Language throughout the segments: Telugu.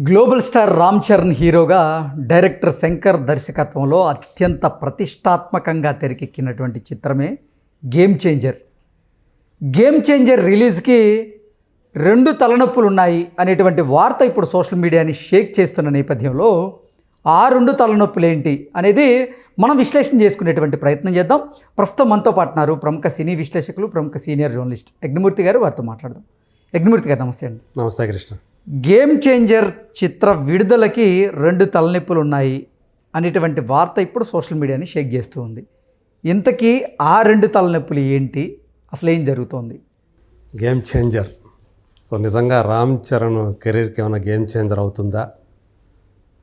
గ్లోబల్ స్టార్ రామ్ చరణ్ హీరోగా డైరెక్టర్ శంకర్ దర్శకత్వంలో అత్యంత ప్రతిష్టాత్మకంగా తెరకెక్కినటువంటి చిత్రమే గేమ్ చేంజర్ గేమ్ చేంజర్ రిలీజ్కి రెండు తలనొప్పులు ఉన్నాయి అనేటువంటి వార్త ఇప్పుడు సోషల్ మీడియాని షేక్ చేస్తున్న నేపథ్యంలో ఆ రెండు తలనొప్పులు ఏంటి అనేది మనం విశ్లేషణ చేసుకునేటువంటి ప్రయత్నం చేద్దాం. ప్రస్తుతం మనతో పాటున్నారు ప్రముఖ సినీ విశ్లేషకులు ప్రముఖ సీనియర్ జర్నలిస్ట్ యజ్ఞమూర్తి గారు. వారితో మాట్లాడదాం. యజ్ఞమూర్తి గారు నమస్తే అండి. నమస్తే కృష్ణ. గేమ్ చేంజర్ చిత్ర విడుదలకి రెండు తలనొప్పులు ఉన్నాయి అనేటువంటి వార్త ఇప్పుడు సోషల్ మీడియాని షేక్ చేస్తూ ఉంది. ఇంతకీ ఆ రెండు తలనొప్పులు ఏంటి? అసలు ఏం జరుగుతోంది? Game changer. సో నిజంగా రామ్ చరణ్ కెరీర్కి ఏమైనా గేమ్ చేంజర్ అవుతుందా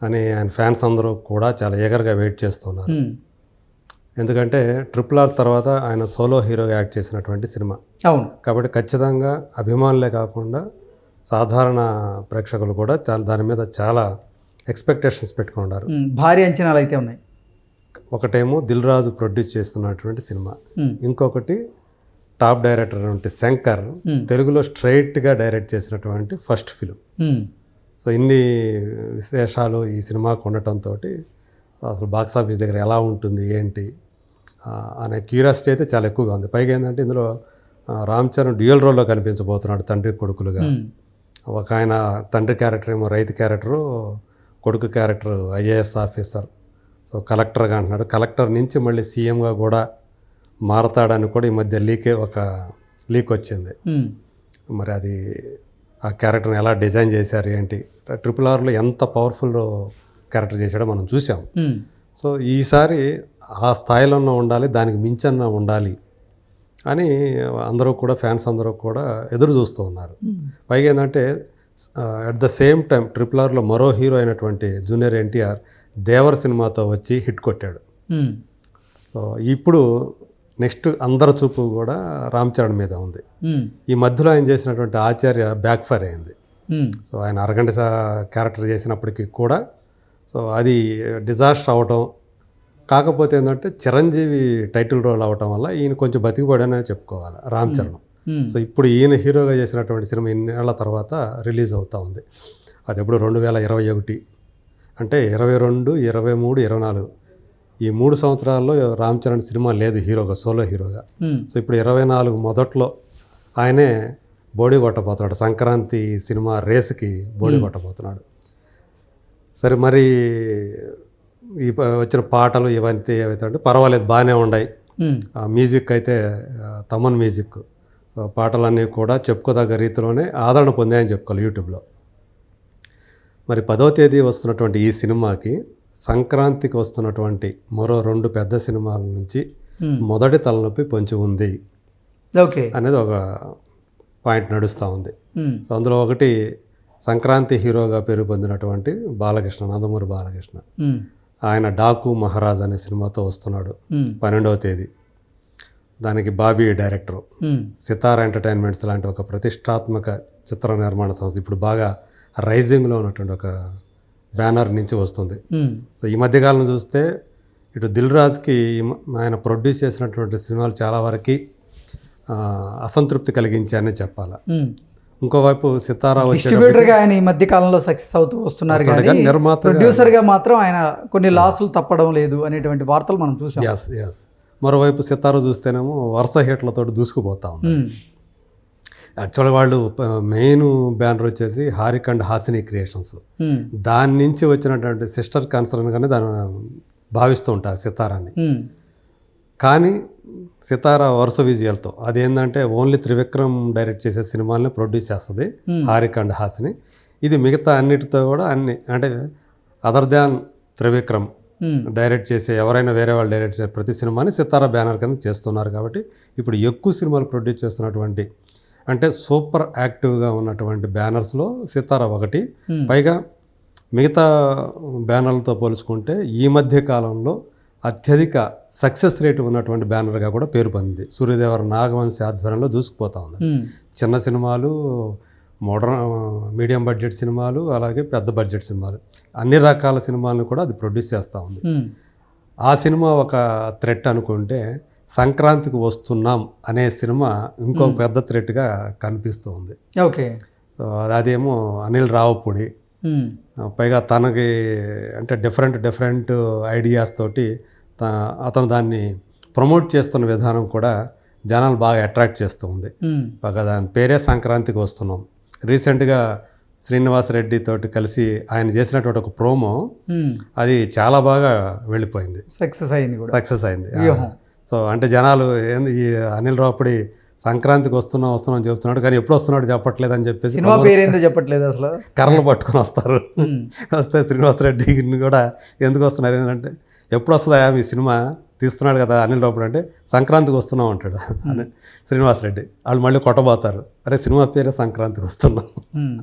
అని ఆయన ఫ్యాన్స్ అందరూ కూడా చాలా ఎగర్గా వెయిట్ చేస్తున్నారు. ఎందుకంటే ట్రిపుల్ ఆర్ తర్వాత ఆయన సోలో హీరోగా యాక్ట్ చేసినటువంటి సినిమా. అవును. కాబట్టి ఖచ్చితంగా అభిమానులే కాకుండా సాధారణ ప్రేక్షకులు కూడా చాలా దాని మీద చాలా ఎక్స్పెక్టేషన్స్ పెట్టుకున్నారు. భారీ అంచనాలు అయితే ఉన్నాయి ఒకటేమో దిల్ రాజు ప్రొడ్యూస్ చేస్తున్నటువంటి సినిమా. ఇంకొకటి టాప్ డైరెక్టర్ అయినటువంటి శంకర్ తెలుగులో స్ట్రైట్గా డైరెక్ట్ చేసినటువంటి ఫస్ట్ ఫిలిం. సో ఇన్ని విశేషాలు ఈ సినిమాకు ఉండటంతో అసలు బాక్స్ ఆఫీస్ దగ్గర ఎలా ఉంటుంది ఏంటి అనే క్యూరియాసిటీ అయితే చాలా ఎక్కువగా ఉంది పైగా ఏంటంటే ఇందులో రామ్ చరణ్ డ్యూయల్ రోల్లో కనిపించబోతున్నాడు తండ్రి కొడుకులుగా. ఒక ఆయన తండ్రి క్యారెక్టర్ ఏమో రైతు క్యారెక్టరు కొడుకు క్యారెక్టర్ ఐఏఎస్ ఆఫీసర్. సో కలెక్టర్గా అంటున్నాడు. కలెక్టర్ నుంచి మళ్ళీ సీఎంగా కూడా మారతాడని కూడా ఈ మధ్య లీకే ఒక లీక్ వచ్చింది. మరి అది ఆ క్యారెక్టర్ని ఎలా డిజైన్ చేశారు ఏంటి? ట్రిపుల్ ఆర్లో ఎంత పవర్ఫుల్ క్యారెక్టర్ చేశాడో మనం చూసాం. సో ఈసారి ఆ స్థాయిలోనే ఉండాలి దానికి మించన్న ఉండాలి అని అందరూ కూడా ఫ్యాన్స్ అందరూ కూడా ఎదురు చూస్తూ ఉన్నారు పైగా ఏంటంటే at the same time triple ఆర్లో మరో హీరో అయినటువంటి జూనియర్ ఎన్టీఆర్ దేవర్ సినిమాతో వచ్చి హిట్ కొట్టాడు హ్మ్. సో ఇప్పుడు నెక్స్ట్ అందరి చూపు కూడా రామ్ చరణ్ మీద ఉంది హ్మ్. ఈ మధ్యలో ఆయన చేసినటువంటి ఆచార్య బ్యాక్ ఫైర్ అయింది. సో ఆయన అరగంట క్యారెక్టర్ చేసినప్పటికీ కూడా సో అది డిజాస్టర్ అవటం కాకపోతే ఏంటంటే చిరంజీవి టైటిల్ రోల్ అవటం వల్ల ఈయన కొంచెం బతికిపోయాడని చెప్పుకోవాలి రామ్ చరణ్. సో ఇప్పుడు ఈయన హీరోగా చేసినటువంటి సినిమా ఇన్నేళ్ళ తర్వాత రిలీజ్ అవుతూ ఉంది. అది ఎప్పుడు రెండు వేల ఇరవై ఒకటి అంటే ఇరవై రెండు ఇరవై మూడు ఇరవై నాలుగు. ఈ మూడు సంవత్సరాల్లో రామ్ చరణ్ సినిమా లేదు హీరోగా సోలో హీరోగా. సో ఇప్పుడు ఇరవై నాలుగు మొదట్లో ఆయనే బోడీ కొట్టబోతున్నాడు. సంక్రాంతి సినిమా రేసుకి బోడీ కొట్టబోతున్నాడు. సరే మరి ఈ ప- వచ్చిన పాటలు ఇవన్నీ ఏవైతే అంటే పర్వాలేదు బాగానే ఉన్నాయి. ఆ మ్యూజిక్ అయితే తమన్ మ్యూజిక్ సో పాటలన్నీ కూడా చెప్పుకోదగ్గ రీతిలోనే ఆదరణ పొందాయని చెప్పుకోవాలి యూట్యూబ్లో మరి పదో తేదీ వస్తున్నటువంటి ఈ సినిమాకి సంక్రాంతికి వస్తున్నటువంటి మరో రెండు పెద్ద సినిమాల నుంచి. మొదటి తలనొప్పి పొంచి ఉంది ఓకే అనేది ఒక పాయింట్ నడుస్తూ ఉంది. సో అందులో ఒకటి సంక్రాంతి హీరోగా పేరు పొందినటువంటి బాలకృష్ణ నందమూరి బాలకృష్ణ. ఆయన డాకు మహారాజ్ అనే సినిమాతో వస్తున్నాడు. పన్నెండవ తేదీ దానికి బాబీ డైరెక్టరు. సితార్ ఎంటర్టైన్మెంట్స్ లాంటి ఒక ప్రతిష్టాత్మక చిత్ర నిర్మాణ సంస్థ ఇప్పుడు బాగా రైజింగ్లో ఉన్నటువంటి ఒక బ్యానర్ నుంచి వస్తుంది. సో ఈ మధ్యకాలం చూస్తే ఇటు దిల్ రాజ్కి ఆయన ప్రొడ్యూస్ చేసినటువంటి సినిమాలు చాలా వరకు అసంతృప్తి కలిగించాయని చెప్పాలి. ఇంకోవైపు సితారా డిస్ట్రిబ్యూటర్గా ఆయన ఈ మధ్య కాలంలో సక్సెస్ అవుతూ వస్తున్నారు కానీ ప్రొడ్యూసర్గా మాత్రం ఆయన కొన్ని లాసులు తప్పడం లేదు అనేటువంటి వార్తలు మనం చూసాం ఎస్ ఎస్ మరోవైపు సితారా చూస్తేనేమో వరుస హిట్లతో దూసుకుపోతా ఉంది హ్మ్. యాక్చువల్గా వాళ్ళు మెయిన్ బ్యానర్ వచ్చేసి హారిక్ అండ్ హాసిని క్రియేషన్స్. దాని నుంచి వచ్చినటువంటి సిస్టర్ కన్సర్న్గానే దాన్ని భావిస్తూ ఉంటారు సితారాన్ని హ్మ్. కానీ సితారా వరుస విజయాలతో అదేంటంటే ఓన్లీ త్రివిక్రమ్ డైరెక్ట్ చేసే సినిమాల్ని ప్రొడ్యూస్ చేస్తుంది హారిక్ అండ్ హాసిని. ఇది మిగతా అన్నిటితో కూడా అన్ని అంటే అదర్ దాన్ త్రివిక్రమ్ హ్మ్. డైరెక్ట్ చేసే ఎవరైనా వేరే వాళ్ళు డైరెక్ట్ చేసే ప్రతి సినిమాని సితారా బ్యానర్ కింద చేస్తున్నారు కాబట్టి ఇప్పుడు ఎక్కువ సినిమాలు ప్రొడ్యూస్ చేస్తున్నటువంటి అంటే సూపర్ యాక్టివ్గా ఉన్నటువంటి బ్యానర్స్లో సితారా ఒకటి. పైగా మిగతా బ్యానర్లతో పోల్చుకుంటే ఈ మధ్య కాలంలో అత్యధిక సక్సెస్ రేట్ ఉన్నటువంటి బ్యానర్గా కూడా పేరు పొందింది. సూర్యదేవర నాగవంశి ఆధ్వర్యంలో దూసుకుపోతా ఉంది. చిన్న సినిమాలు మోడర్న్ మీడియం బడ్జెట్ సినిమాలు అలాగే పెద్ద బడ్జెట్ సినిమాలు. అన్ని రకాల సినిమాలను కూడా అది ప్రొడ్యూస్ చేస్తూ ఉంది. ఆ సినిమా ఒక థ్రెట్ అనుకుంటే సంక్రాంతికి వస్తున్నాం అనే సినిమా ఇంకో పెద్ద థ్రెట్గా కనిపిస్తూ ఉంది. ఓకే. సో అదేమో అనిల్ రావుపూడి. పైగా తనకి అంటే డిఫరెంట్ డిఫరెంట్ ఐడియాస్ తోటి అతను దాన్ని ప్రమోట్ చేస్తున్న విధానం కూడా జనాలు బాగా అట్రాక్ట్ చేస్తూ ఉంది. బాగా దాని పేరే సంక్రాంతికి వస్తున్నాం. రీసెంట్గా శ్రీనివాస్ రెడ్డి తోటి కలిసి ఆయన చేసినటువంటి ఒక ప్రోమో అది చాలా బాగా వెళ్ళిపోయింది. సక్సెస్ అయింది కూడా. సక్సెస్ అయింది. సో అంటే జనాలు ఏంది ఈ అనిల్ రావుపడి సంక్రాంతికి వస్తున్నాం వస్తున్నాం అని చెప్తున్నాడు. కానీ ఎప్పుడు వస్తున్నాడు చెప్పట్లేదు అని చెప్పేసి సినిమా పేరేందో చెప్పట్లేదు అసలు. కర్రలు పట్టుకొని వస్తారు. వస్తే శ్రీనివాసరెడ్డి కూడా ఎందుకు వస్తున్నారు? ఏంటంటే ఎప్పుడు వస్తుందా మీ సినిమా? తీస్తున్నాడు కదా అనిల్ రావుపడి అంటే సంక్రాంతికి వస్తున్నాం అంటాడు. అని శ్రీనివాసరెడ్డి వాళ్ళు మళ్ళీ కొట్టబోతారు. అరే సినిమా పేరే సంక్రాంతికి వస్తున్నాం. ఉమ్,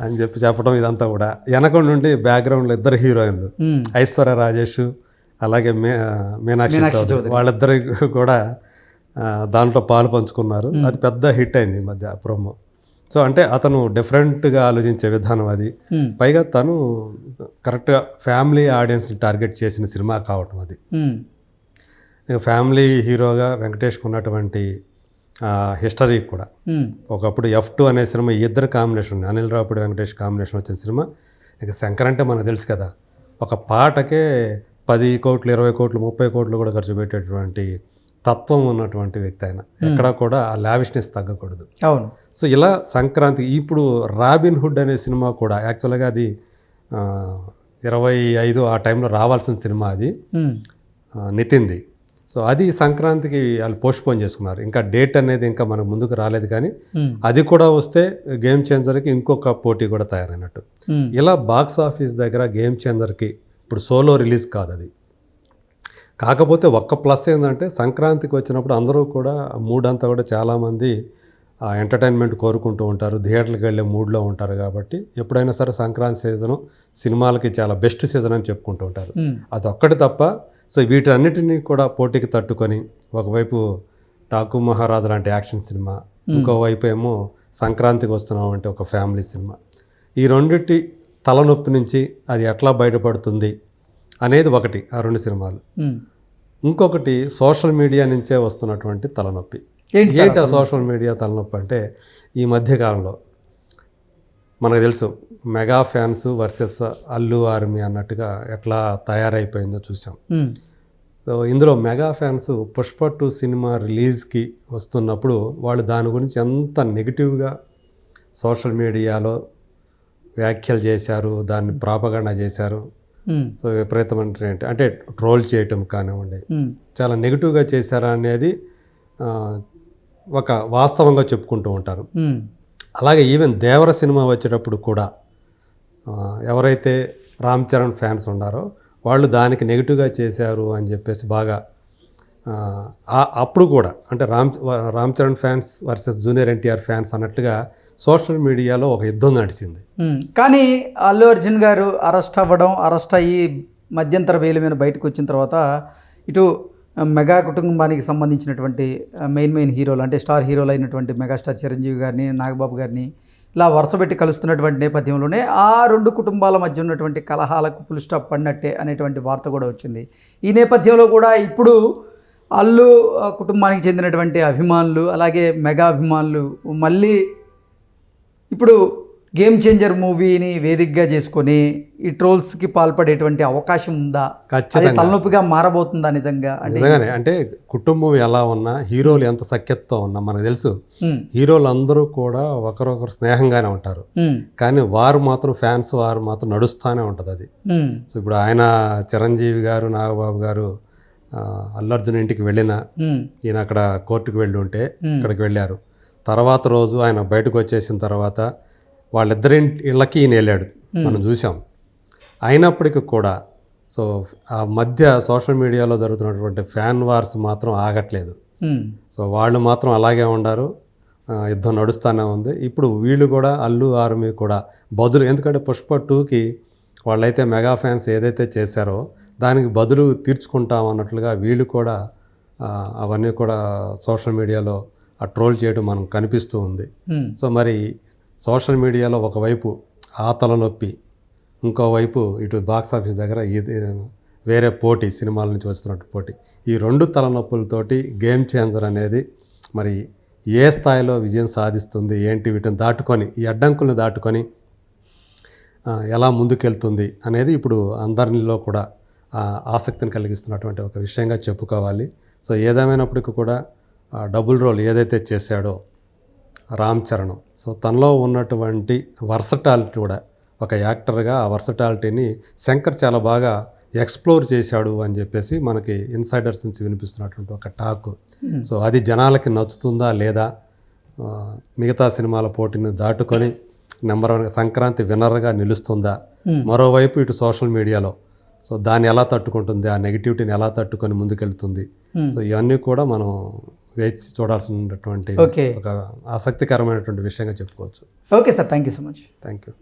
అని చెప్పి చెప్పడం ఇదంతా కూడా. వెనక నుండి బ్యాక్గ్రౌండ్లో ఇద్దరు హీరోయిన్లు. ఐశ్వర్య రాజేష్ అలాగే మే మీనాక్షి చౌదరి. వాళ్ళిద్దరు కూడా దాంట్లో పాలు పంచుకున్నారు. అది పెద్ద హిట్ అయింది ఈ మధ్య ప్రోమో. సో అంటే అతను డిఫరెంట్గా ఆలోచించే విధానం అది. పైగా తను కరెక్ట్గా ఫ్యామిలీ ఆడియన్స్ని టార్గెట్ చేసిన సినిమా కావటం అది. ఫ్యామిలీ హీరోగా వెంకటేష్కి ఉన్నటువంటి హిస్టరీ కూడా. ఒకప్పుడు ఎఫ్ టూ అనే సినిమా ఇద్దరు కాంబినేషన్ ఉంది అనిల్ రావుపూడి వెంకటేష్ కాంబినేషన్ వచ్చిన సినిమా. ఇక శంకర్ అంటే మనకు తెలుసు కదా. ఒక పాటకే పది కోట్లు ఇరవై కోట్లు ముప్పై కోట్లు కూడా ఖర్చు పెట్టేటువంటి తత్వం ఉన్నటువంటి వ్యక్తి ఆయన. ఎక్కడా కూడా ఆ లావిష్నెస్ తగ్గకూడదు. అవును. సో ఇలా సంక్రాంతి ఇప్పుడు రాబిన్ హుడ్ అనే సినిమా కూడా యాక్చువల్గా అది ఇరవై ఐదు ఆ టైంలో రావాల్సిన సినిమా అది. నితిన్ది. సో అది సంక్రాంతికి వాళ్ళు పోస్ట్పోన్ చేసుకున్నారు. ఇంకా డేట్ అనేది ఇంకా మనకు ముందుకు రాలేదు కానీ అది కూడా వస్తే గేమ్ చేంజర్కి ఇంకొక పోటీ కూడా తయారైనట్టు. ఇలా బాక్స్ ఆఫీస్ దగ్గర గేమ్ చేంజర్కి ఇప్పుడు సోలో రిలీజ్ కాదు అది కాకపోతే ఒక్క ప్లస్ ఏంటంటే సంక్రాంతికి వచ్చినప్పుడు అందరూ కూడా ఆ మూడ్ అంతా కూడా చాలామంది ఎంటర్టైన్మెంట్ కోరుకుంటూ ఉంటారు. థియేటర్కి వెళ్ళే మూడ్లో ఉంటారు కాబట్టి ఎప్పుడైనా సరే సంక్రాంతి సీజను సినిమాలకి చాలా బెస్ట్ సీజన్ అని చెప్పుకుంటూ ఉంటారు. అదొక్కటి తప్ప సో వీటన్నిటిని కూడా పోటీకి తట్టుకొని ఒకవైపు టాకు మహారాజు లాంటి యాక్షన్ సినిమా ఇంకోవైపు ఏమో సంక్రాంతికి వస్తున్నాం అంటే ఒక ఫ్యామిలీ సినిమా. ఈ రెండిటి తలనొప్పి నుంచి అది ఎట్లా బయటపడుతుంది అనేది ఒకటి ఆ రెండు సినిమాలు. ఇంకొకటి సోషల్ మీడియా నుంచే వస్తున్నటువంటి తలనొప్పి. ఏంటి ఆ సోషల్ మీడియా తలనొప్పి అంటే ఈ మధ్య కాలంలో మనకు తెలుసు mega fans versus Allu army అన్నట్టుగా ఎట్లా తయారైపోయిందో చూసాం. ఇందులో మెగా ఫ్యాన్స్ పుష్ప టూ సినిమా రిలీజ్కి వస్తున్నప్పుడు వాళ్ళు దాని గురించి ఎంత నెగిటివ్గా సోషల్ మీడియాలో వ్యాఖ్యలు చేశారు దాన్ని ప్రాపగండా చేశారు ఉమ్, సో విపరీతమైన ఏంటి? అంటే ట్రోల్ చేయటం కానివ్వండి. ఉమ్, చాలా నెగిటివ్గా చేశారా అనేది ఒక వాస్తవంగా చెప్పుకుంటూ ఉంటారు. ఉమ్, అలాగే ఈవెన్ దేవర సినిమా వచ్చేటప్పుడు కూడా ఎవరైతే రామ్ చరణ్ ఫ్యాన్స్ ఉన్నారో వాళ్ళు దానికి నెగిటివ్గా చేశారు అని చెప్పేసి బాగా అప్పుడు కూడా అంటే Ram Ram Charan fans versus junior NTR fans అన్నట్టుగా సోషల్ మీడియాలో ఒక యుద్ధం నడిచింది. కానీ అల్లు అర్జున్ గారు అరెస్ట్ అవ్వడం అరెస్ట్ అయ్యి మధ్యంతర బెయిల్ మీద బయటకు వచ్చిన తర్వాత ఇటు మెగా కుటుంబానికి సంబంధించినటువంటి మెయిన్ మెయిన్ హీరోలు అంటే స్టార్ హీరోలు అయినటువంటి మెగాస్టార్ చిరంజీవి గారిని నాగబాబు గారిని ఇలా వరుసపెట్టి కలుస్తున్నటువంటి నేపథ్యంలోనే ఆ రెండు కుటుంబాల మధ్య ఉన్నటువంటి కలహాలకు ఫుల్ స్టాప్ పడినట్టే అనేటువంటి వార్త కూడా వచ్చింది. ఈ నేపథ్యంలో కూడా ఇప్పుడు అల్లు కుటుంబానికి చెందినటువంటి అభిమానులు అలాగే మెగా అభిమానులు మళ్ళీ ఇప్పుడు గేమ్ చేంజర్ మూవీని వేదికగా చేసుకొని ఈ ట్రోల్స్కి పాల్పడేటువంటి అవకాశం ఉందా? అది ఖచ్చితంగా. తలనొప్పిగా మారబోతుందా నిజంగా? అంటే నిజంగానే. అంటే కుటుంబం ఎలా ఉన్నా హీరోలు ఎంత సఖ్యతతో ఉన్నా మనకు తెలుసు హీరోలు అందరూ కూడా ఒకరొకరు స్నేహంగానే ఉంటారు. కానీ వారు మాత్రం ఫ్యాన్స్ వారు మాత్రం నడుస్తూనే ఉంటుంది అది. సో ఇప్పుడు ఆయన చిరంజీవి గారు నాగబాబు గారు ఆ, అల్లు అర్జున్ ఇంటికి వెళ్ళిన ఈయన అక్కడ కోర్టుకు వెళ్ళి ఉంటే అక్కడికి వెళ్ళారు. తర్వాత రోజు ఆయన బయటకు వచ్చేసిన తర్వాత వాళ్ళిద్దరి ఇళ్ళకి ఈయన వెళ్ళాడు. మనం చూసాం అయినప్పటికీ కూడా సో ఆ మధ్య సోషల్ మీడియాలో జరుగుతున్నటువంటి ఫ్యాన్ వార్స్ మాత్రం ఆగట్లేదు. సో వాళ్ళు మాత్రం అలాగే ఉండారు. యుద్ధం నడుస్తూనే ఉంది. ఇప్పుడు వీళ్ళు కూడా అల్లు ఆర్మీ కూడా బదులు ఎందుకంటే పుష్ప టూకి వాళ్ళైతే మెగా ఫ్యాన్స్ ఏదైతే చేశారో దానికి బదులు తీర్చుకుంటాం అన్నట్లుగా వీళ్ళు కూడా అవన్నీ కూడా సోషల్ మీడియాలో ఆ ట్రోల్ చేయడం మనం కనిపిస్తూ ఉంది. సో మరి సోషల్ మీడియాలో ఒకవైపు ఆ తలనొప్పి ఇంకోవైపు ఇటు బాక్స్ ఆఫీస్ దగ్గర ఇది వేరే పోటీ సినిమాల నుంచి వస్తున్నట్టు పోటీ. ఈ రెండు తలనొప్పులతోటి గేమ్ చేంజర్ అనేది మరి ఏ స్థాయిలో విజయం సాధిస్తుంది ఏంటి వీటిని దాటుకొని ఈ అడ్డంకుల్ని దాటుకొని ఎలా ముందుకెళ్తుంది అనేది ఇప్పుడు అందరిలో కూడా ఆసక్తిని కలిగిస్తున్నటువంటి ఒక విషయంగా చెప్పుకోవాలి. సో ఏదేమైనప్పటికీ కూడా డబుల్ రోల్ ఏదైతే చేశాడో రామ్ చరణ్. సో తనలో ఉన్నటువంటి వర్సటాలిటీ కూడా ఒక యాక్టర్గా ఆ వర్సటాలిటీని శంకర్ చాలా బాగా ఎక్స్ప్లోర్ చేశాడు అని చెప్పేసి మనకి ఇన్సైడర్స్ నుంచి వినిపిస్తున్నటువంటి ఒక టాక్. సో అది జనాలకి నచ్చుతుందా లేదా? మిగతా సినిమాల పోటీని దాటుకొని నెంబర్ వన్ సంక్రాంతి విన్నర్గా నిలుస్తుందా? మరోవైపు ఇటు సోషల్ మీడియాలో సో దాన్ని ఎలా తట్టుకుంటుంది? ఆ నెగిటివిటీని ఎలా తట్టుకొని ముందుకెళ్తుంది? సో ఇవన్నీ కూడా మనం వేచి చూడాల్సినటువంటి ఒక ఆసక్తికరమైనటువంటి విషయంగా చెప్పుకోవచ్చు. Okay sir thank you so much. Thank you